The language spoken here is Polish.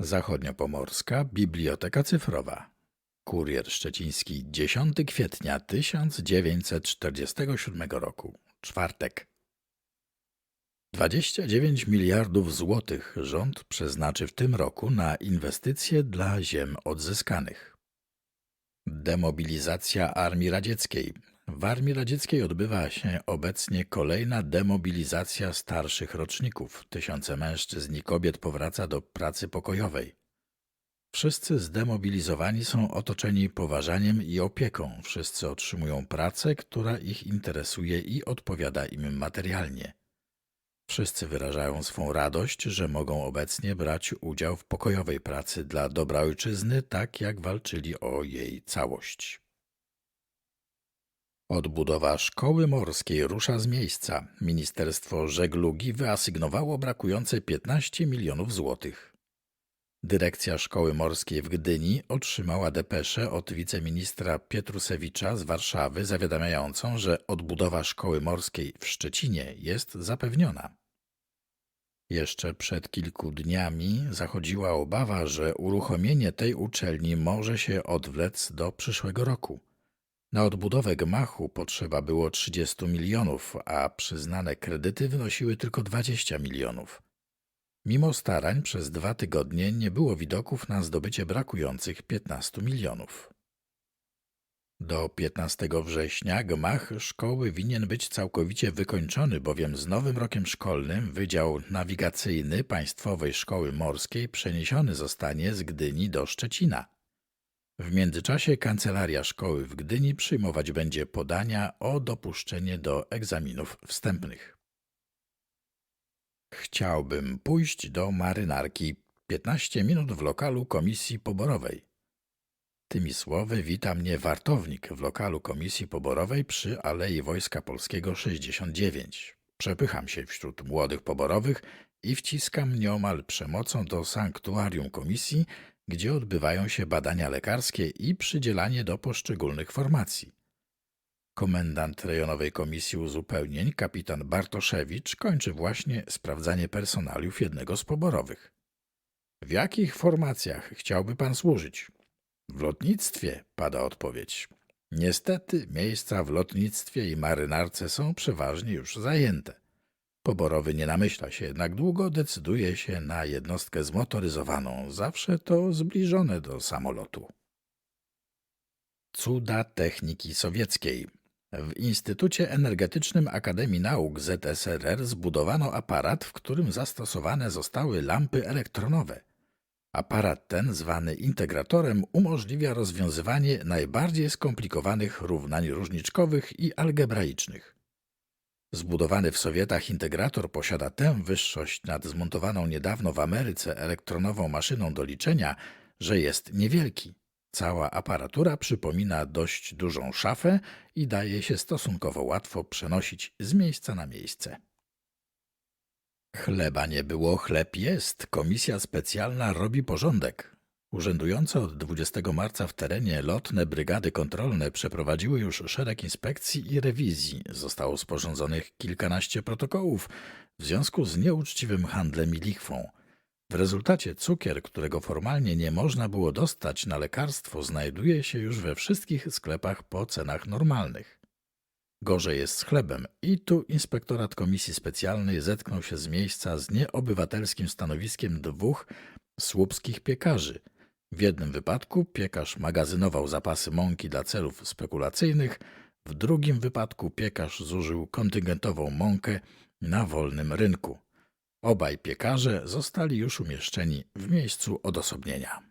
Zachodniopomorska Biblioteka Cyfrowa. Kurier Szczeciński 10 kwietnia 1947 roku. Czwartek. 29 miliardów złotych rząd przeznaczy w tym roku na inwestycje dla ziem odzyskanych. Demobilizacja Armii Radzieckiej. W Armii Radzieckiej odbywa się obecnie kolejna demobilizacja starszych roczników. Tysiące mężczyzn i kobiet powraca do pracy pokojowej. Wszyscy zdemobilizowani są otoczeni poważaniem i opieką. Wszyscy otrzymują pracę, która ich interesuje i odpowiada im materialnie. Wszyscy wyrażają swą radość, że mogą obecnie brać udział w pokojowej pracy dla dobra ojczyzny, tak jak walczyli o jej całość. Odbudowa szkoły morskiej rusza z miejsca. Ministerstwo Żeglugi wyasygnowało brakujące 15 milionów złotych. Dyrekcja Szkoły Morskiej w Gdyni otrzymała depeszę od wiceministra Pietrusewicza z Warszawy zawiadamiającą, że odbudowa szkoły morskiej w Szczecinie jest zapewniona. Jeszcze przed kilku dniami zachodziła obawa, że uruchomienie tej uczelni może się odwlec do przyszłego roku. Na odbudowę gmachu potrzeba było 30 milionów, a przyznane kredyty wynosiły tylko 20 milionów. Mimo starań przez dwa tygodnie nie było widoków na zdobycie brakujących 15 milionów. Do 15 września gmach szkoły winien być całkowicie wykończony, bowiem z nowym rokiem szkolnym Wydział Nawigacyjny Państwowej Szkoły Morskiej przeniesiony zostanie z Gdyni do Szczecina. W międzyczasie kancelaria szkoły w Gdyni przyjmować będzie podania o dopuszczenie do egzaminów wstępnych. Chciałbym pójść do marynarki 15 minut w lokalu komisji poborowej. Tymi słowy wita mnie wartownik w lokalu komisji poborowej przy Alei Wojska Polskiego 69. Przepycham się wśród młodych poborowych i wciskam nieomal przemocą do sanktuarium komisji, gdzie odbywają się badania lekarskie i przydzielanie do poszczególnych formacji. Komendant rejonowej komisji uzupełnień, kapitan Bartoszewicz, kończy właśnie sprawdzanie personaliów jednego z poborowych. W jakich formacjach chciałby pan służyć? W lotnictwie, pada odpowiedź. Niestety, miejsca w lotnictwie i marynarce są przeważnie już zajęte. Poborowy nie namyśla się jednak długo, decyduje się na jednostkę zmotoryzowaną, zawsze to zbliżone do samolotu. Cuda techniki sowieckiej. W Instytucie Energetycznym Akademii Nauk ZSRR zbudowano aparat, w którym zastosowane zostały lampy elektronowe. Aparat ten, zwany integratorem, umożliwia rozwiązywanie najbardziej skomplikowanych równań różniczkowych i algebraicznych. Zbudowany w Sowietach integrator posiada tę wyższość nad zmontowaną niedawno w Ameryce elektronową maszyną do liczenia, że jest niewielki. Cała aparatura przypomina dość dużą szafę i daje się stosunkowo łatwo przenosić z miejsca na miejsce. Chleba nie było, chleb jest. Komisja specjalna robi porządek. Urzędujące od 20 marca w terenie lotne brygady kontrolne przeprowadziły już szereg inspekcji i rewizji. Zostało sporządzonych kilkanaście protokołów w związku z nieuczciwym handlem i lichwą. W rezultacie cukier, którego formalnie nie można było dostać na lekarstwo, znajduje się już we wszystkich sklepach po cenach normalnych. Gorzej jest z chlebem i tu inspektorat komisji specjalnej zetknął się z miejsca z nieobywatelskim stanowiskiem dwóch słupskich piekarzy. W jednym wypadku piekarz magazynował zapasy mąki dla celów spekulacyjnych, w drugim wypadku piekarz zużył kontyngentową mąkę na wolnym rynku. Obaj piekarze zostali już umieszczeni w miejscu odosobnienia.